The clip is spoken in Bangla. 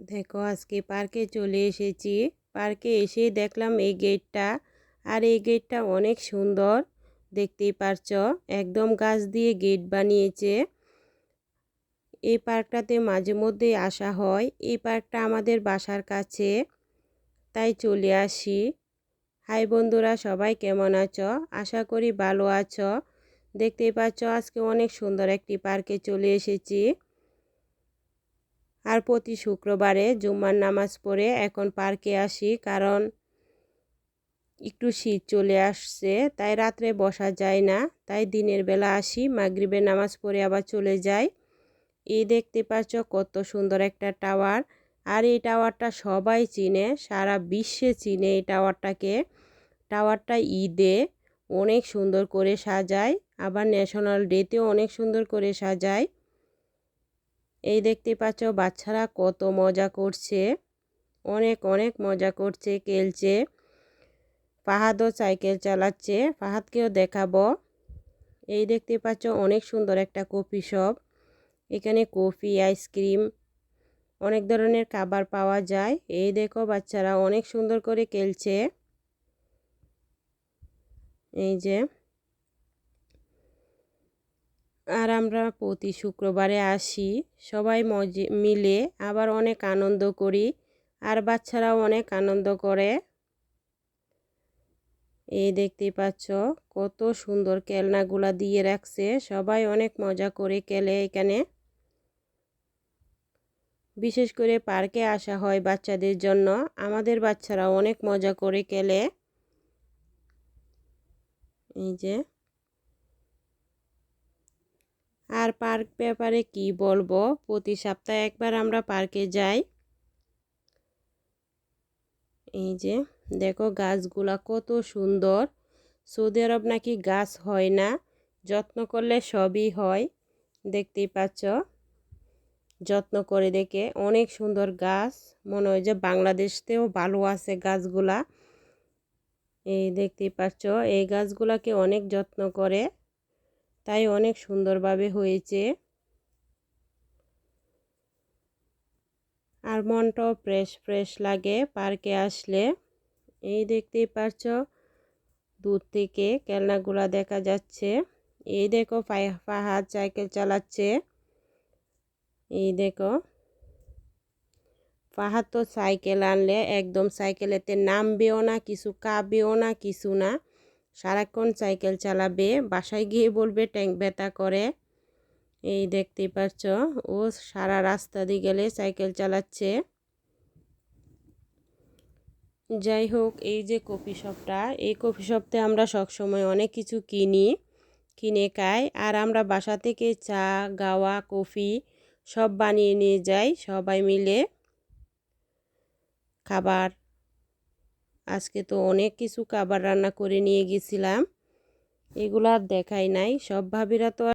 দেখো, আজকে পার্কে চলে এসেছি। পার্কে এসে দেখলাম এই গেটটা, আর এই গেটটা অনেক সুন্দর, দেখতেই পারছ। একদম গাছ দিয়ে গেট বানিয়েছে। এই পার্কটাতে মাঝে মধ্যেই আসা হয়। এই পার্কটা আমাদের বাসার কাছে, তাই চলে আসি। হাই বন্ধুরা, সবাই কেমন আছো? আশা করি ভালো আছো। দেখতেই পাচ্ছ, আজকে অনেক সুন্দর একটি পার্কে চলে এসেছি। আর প্রতি শুক্রবারে জুম্মার নামাজ পড়ে এখন পার্কে আসি কারণ একটু শীত চলে আসছে, তাই রাত্রে বসা যায় না। তাই দিনের বেলা আসি, মাগরিবের নামাজ পড়ে আবার চলে যাই। এই দেখতে পাচ্ছ কত সুন্দর একটা টাওয়ার। আর এই টাওয়ারটা সবাই চিনে, সারা বিশ্বে চিনে এই টাওয়ারটাকে। টাওয়ারটা ঈদে অনেক সুন্দর করে সাজায়, আবার ন্যাশনাল ডেতেও অনেক সুন্দর করে সাজায়। এই দেখতে পাচ্ছ বাচ্চারা কত মজা করছে। অনেক অনেক মজা করছে, খেলছে। ফাহাদও সাইকেল চালাচ্ছে। ফাহাদকেও দেখাবো। এই দেখতে পাচ্ছ অনেক সুন্দর একটা কফি শপ। এখানে কফি, আইসক্রিম, অনেক ধরনের খাবার পাওয়া যায়। এই দেখো বাচ্চারা অনেক সুন্দর করে খেলছে। এই যে আর আমরা প্রতি শুক্রবারে আসি, সবাই মজে, মিলে আবার অনেক আনন্দ করি আর বাচ্চারাও অনেক আনন্দ করে। এই দেখতেই পাচ্ছ কত সুন্দর খেলনাগুলা দিয়ে রাখছে, সবাই অনেক মজা করে খেলে এখানে। বিশেষ করে পার্কে আসা হয় বাচ্চাদের জন্য, আমাদের বাচ্চারা অনেক মজা করে খেলে। এই যে আর পার্ক ব্যাপারে কি বলব? প্রতি সপ্তাহে একবার আমরা পার্কে যাই। এই যে, দেখো গাছগুলা কত সুন্দর। সৌদি আরব নাকি গাছ হয় না, যত্ন করলে সবই হয়, দেখতেই পাচ্ছ। যত্ন করে দেখে অনেক সুন্দর গাছ, মনে হয় যে বাংলাদেশতেও ভালো আছে গাছগুলা। এই দেখতেই পাচ্ছ, এই গাছগুলাকে অনেক যত্ন করে। তাই অনেক সুন্দরভাবে হয়েছে। আর মনটাও ফ্রেশ ফ্রেশ লাগে পার্কে আসলে। এই দেখতেই পারছ, দূর থেকে খেলনাগুলা দেখা যাচ্ছে। এই দেখো ফাহাদ সাইকেল চালাচ্ছে। এই দেখো, ফাহাদ তো সাইকেল আনলে একদম সাইকেলেতে নামবেও না, কিছু কাবেও না, কিছু না। সারাক্ষণ সাইকেল চালাবে, বাসায় গিয়ে বলবে, ট্যাঙ্ক ব্যথা করে। এই দেখতেই পাচ্ছ, ও সারা রাস্তা দিয়ে গেলে সাইকেল চালাচ্ছে। যাই হোক, এই যে কফি শপটা, এই কফি শপতে আমরা সবসময় অনেক কিছু কিনি, কিনে খাই, আর আমরা বাসা থেকে চা, গাওয়া, কফি সব বানিয়ে নিয়ে যাই সবাই মিলে। খাবার আজকে তো অনেক কিছু খাবার রান্না করে নিয়ে গেছিলাম। এগুলো আর দেখাই নাই। সব ভাবিরা তো